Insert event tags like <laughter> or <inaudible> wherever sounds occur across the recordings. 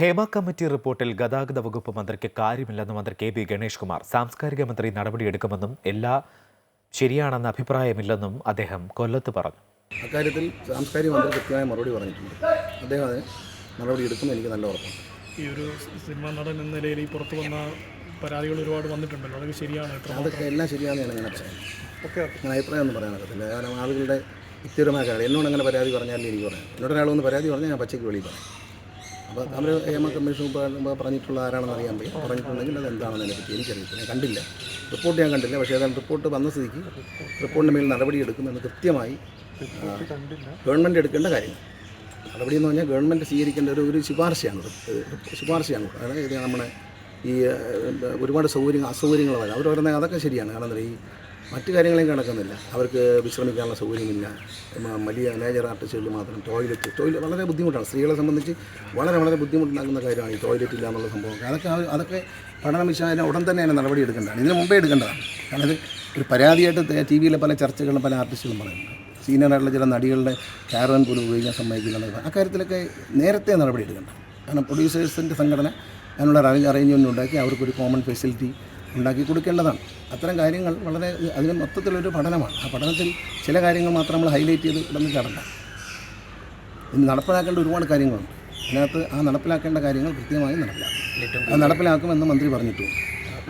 Hema committee റിപ്പോർട്ടിൽ ഗതാഗത വകുപ്പ് മന്ത്രിക്ക് കാര്യമില്ലെന്ന് മന്ത്രി കെ ബി ഗണേഷ് കുമാർ. സാംസ്കാരിക മന്ത്രി നടപടിയെടുക്കുമെന്നും എല്ലാ ശരിയാണെന്ന അഭിപ്രായമില്ലെന്നും അദ്ദേഹം കൊല്ലത്ത് പറഞ്ഞു. അക്കാര്യത്തിൽ സാംസ്കാരിക മന്ത്രി കൃത്യമായ മറുപടി പറഞ്ഞിട്ടുണ്ട്. അദ്ദേഹം അതിന് നടപടി എടുക്കുമെന്ന് എനിക്ക് നല്ല ഉറപ്പുണ്ട് ഈ ഒരു സിനിമാ നടൻ എന്ന നിലയിൽ ഈ പുറത്തു വന്ന പരാതികൾ ഒരുപാട് വന്നിട്ടുണ്ടല്ലോ. അതൊക്കെ ശരിയാണ് അതൊക്കെ എല്ലാം ശരിയാണെന്ന് ഞാൻ പറയുന്നത് ഓക്കെ അങ്ങനെ അഭിപ്രായം ഒന്നും പറയാൻ പറ്റത്തില്ല കാരണം ആളുകളുടെ വ്യക്തിപരമായ കാര്യം എന്നോട് അങ്ങനെ പരാതി പറഞ്ഞാലും എനിക്ക് പറയാം. എന്നോട് ഒരാളൊന്ന് പരാതി പറഞ്ഞാൽ ഞാൻ പച്ചയ്ക്ക് വെളിയിൽ പറയാം. അപ്പോൾ അവർ ഹേമ കമ്മീഷൻ പറഞ്ഞിട്ടുള്ള ആരാണെന്ന് അറിയാൻ വയ്യ. പറഞ്ഞിട്ടുണ്ടെങ്കിൽ അത് എന്താണെന്ന് അതിനെ പറ്റി എനിക്കറിയത്തില്ല കണ്ടില്ല. റിപ്പോർട്ട് ഞാൻ കണ്ടില്ല. പക്ഷേ ഏതാണ്ട് റിപ്പോർട്ട് വന്ന സ്ഥിതിക്ക് റിപ്പോർട്ടിന്റെ മേൽ നടപടി എടുക്കുമെന്ന് കൃത്യമായി ഗവൺമെന്റ് എടുക്കേണ്ട കാര്യങ്ങൾ നടപടി എന്ന് പറഞ്ഞാൽ ഗവൺമെന്റ് സ്വീകരിക്കേണ്ട ഒരു ഒരു ശുപാർശയാണ്. ശുപാർശയാണ്. അതായത് നമ്മുടെ ഈ ഒരുപാട് സൗകര്യങ്ങൾ അസൗകര്യങ്ങൾ വരാം അവർ പറയുന്നത് അതൊക്കെ ശരിയാണ്. കാരണം ഈ മറ്റു കാര്യങ്ങളെയും കിടക്കുന്നില്ല അവർക്ക് വിശ്രമിക്കാനുള്ള സൗകര്യമില്ല. വലിയ മേജർ ആർട്ടിസ്റ്റുകളിൽ മാത്രം ടോയ്ലറ്റ് ടോയ്ലറ്റ് വളരെ ബുദ്ധിമുട്ടാണ്. സ്ത്രീകളെ സംബന്ധിച്ച് വളരെ വളരെ ബുദ്ധിമുട്ടുണ്ടാക്കുന്ന കാര്യമാണ് ഈ ടോയ്ലറ്റ് ഇല്ല എന്നുള്ള സംഭവം. അതൊക്കെ അതൊക്കെ പഠനം വിശാലം ഉടൻ തന്നെ അതിന് നടപടി എടുക്കേണ്ടതാണ്. ഇതിന് മുമ്പേ എടുക്കേണ്ടതാണ്. കാരണം ഇത് ഒരു പരാതിയായിട്ട് ടി വിയിലെ പല ചർച്ചകളും പല ആർട്ടിസ്റ്റുകളും പറയുന്നുണ്ട്. സീനിയറായിട്ടുള്ള ചില നടികളുടെ കാരവൻ പോലും ഉപയോഗിക്കാൻ സമ്മതിക്കില്ല അക്കാര്യത്തിലൊക്കെ നേരത്തെ നടപടി എടുക്കേണ്ട കാരണം പ്രൊഡ്യൂസേഴ്സിന്റെ സംഘടന അതിനുള്ള അറേഞ്ച്മെന്റ് ഉണ്ടാക്കി അവർക്കൊരു കോമൺ ഫെസിലിറ്റി ഉണ്ടാക്കി കൊടുക്കേണ്ടതാണ്. അത്തരം കാര്യങ്ങൾ വളരെ അതിന് മൊത്തത്തിലൊരു പഠനമാണ്. ആ പഠനത്തിൽ ചില കാര്യങ്ങൾ മാത്രം നമ്മൾ ഹൈലൈറ്റ് ചെയ്ത് ഇടന്ന് ചടണ്ട. ഇനി നടപ്പിലാക്കേണ്ട ഒരുപാട് കാര്യങ്ങളുണ്ട്. അതിനകത്ത് ആ നടപ്പിലാക്കേണ്ട കാര്യങ്ങൾ കൃത്യമായി നടപ്പിലാക്കും അത് നടപ്പിലാക്കുമെന്ന് മന്ത്രി പറഞ്ഞിട്ടുണ്ട്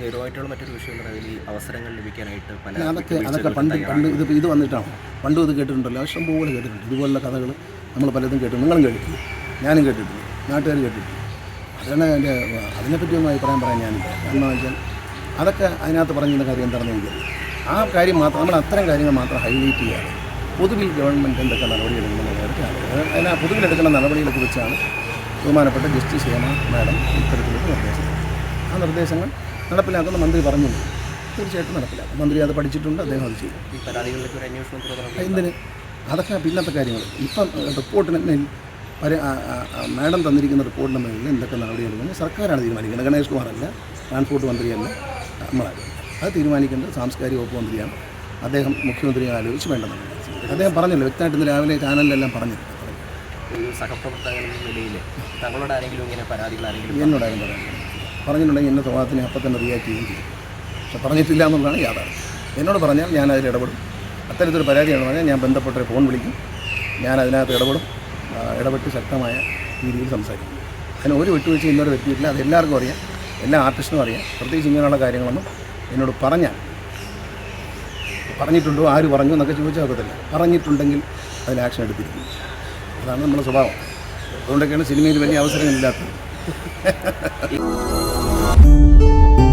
ഗൗരവമായിട്ടുള്ള മറ്റൊരു വിഷയം ഈ അവസരങ്ങൾ ലഭിക്കാനായിട്ട് പല അതൊക്കെ അതൊക്കെ പണ്ട് പണ്ട് ഇത് ഇത് വന്നിട്ടാണ്. പണ്ടും ഇത് കേട്ടിട്ടുണ്ടല്ലോ. ഇഷ്ടം പോലെ കേട്ടിട്ടുണ്ട്. ഇതുപോലുള്ള കഥകൾ നമ്മൾ പലതും കേട്ടു നിങ്ങളും കേട്ടിട്ടുണ്ട്. ഞാനും കേട്ടിട്ടുണ്ട്. നാട്ടുകാർ കേട്ടിട്ടുണ്ട്. അതാണ് എന്റെ അതിനെപ്പറ്റിയൊന്നും അഭിപ്രായം പറയാൻ ഞാനില്ല. കാരണം വെച്ചാൽ അതൊക്കെ അതിനകത്ത് പറഞ്ഞിരുന്ന കാര്യം എന്താണെന്ന് എനിക്കറിയാം ആ കാര്യം മാത്രം നമ്മൾ അത്തരം കാര്യങ്ങൾ മാത്രം ഹൈലൈറ്റ് ചെയ്യാതെ പൊതുവിൽ ഗവൺമെന്റ് എന്തൊക്കെ നടപടിയെടുക്കുന്ന കാര്യത്തിൽ അതിന് പൊതുവിൽ എടുക്കുന്ന നടപടികളെ കുറിച്ചാണ് ബഹുമാനപ്പെട്ട ജസ്റ്റിസ് ഹേമ മാഡം ഇത്തരത്തിലുള്ള നിർദ്ദേശം ആ നിർദ്ദേശങ്ങൾ നടപ്പിലാക്കുന്ന മന്ത്രി പറഞ്ഞു. തീർച്ചയായിട്ടും നടപ്പിലാക്കും. മന്ത്രി അത് പഠിച്ചിട്ടുണ്ട് അദ്ദേഹം അത് ചെയ്യും. ഈ പരാതികളിലേക്ക് ഒരു അന്വേഷണം എന്തിന്? അതൊക്കെ പിന്നത്തെ കാര്യങ്ങൾ. ഇപ്പം റിപ്പോർട്ടിന് മാഡം തന്നിരിക്കുന്ന റിപ്പോർട്ടിന് മേലിൽ എന്തൊക്കെ നടപടിയെടുക്കുന്നത് സർക്കാരാണ് തീരുമാനിക്കുന്നത്. ഗണേഷ് കുമാറല്ല ട്രാൻസ്പോർട്ട് മന്ത്രിയല്ല. നമ്മളല്ല അത് തീരുമാനിക്കേണ്ടത് സാംസ്കാരിക വകുപ്പ് മന്ത്രിയാണ്. അദ്ദേഹം മുഖ്യമന്ത്രിയെ ആലോചിച്ച് വേണ്ട അദ്ദേഹം പറഞ്ഞല്ലോ വ്യക്തമായിട്ട് ഇന്ന് രാവിലെ ചാനലിലെല്ലാം പറഞ്ഞു? എന്നോടാരും പറയാൻ പറഞ്ഞിട്ടുണ്ടെങ്കിൽ എന്നെ സ്വഭാവത്തിന് അപ്പം തന്നെ റിയാക്ട് ചെയ്യുകയും ചെയ്യും. പക്ഷെ പറഞ്ഞിട്ടില്ല എന്നുള്ളതാണ് യാഥാർത്ഥ്യം. എന്നോട് പറഞ്ഞാൽ ഞാൻ അതിൽ ഇടപെടും. അത്തരത്തിലൊരു പരാതിയാണ് പറഞ്ഞാൽ ഞാൻ ബന്ധപ്പെട്ടൊരു ഫോൺ വിളിക്കും. ഞാൻ അതിനകത്ത് ഇടപെടും. ഇടപെട്ട് ശക്തമായ രീതിയിൽ സംസാരിക്കും. അതിന് ഒരു വിട്ടുവീഴ്ച ഇന്നൊരു വ്യക്തിയില്ല അത് എല്ലാവർക്കും അറിയാം. എല്ലാ ആർട്ടിസ്റ്റിനും അറിയാം. പ്രത്യേകിച്ച് ഇങ്ങനെയുള്ള കാര്യങ്ങളൊന്നും എന്നോട് പറഞ്ഞാൽ പറഞ്ഞിട്ടുണ്ടോ? ആര് പറഞ്ഞു എന്നൊക്കെ ചോദിച്ചാൽ ഒക്കത്തില്ല. പറഞ്ഞിട്ടുണ്ടെങ്കിൽ അതിൽ ആക്ഷൻ എടുത്തിരിക്കും. അതാണ് നമ്മുടെ സ്വഭാവം. അതുകൊണ്ടൊക്കെയാണ് സിനിമയിൽ വലിയ അവസരങ്ങളില്ലാത്തത്. <laughs>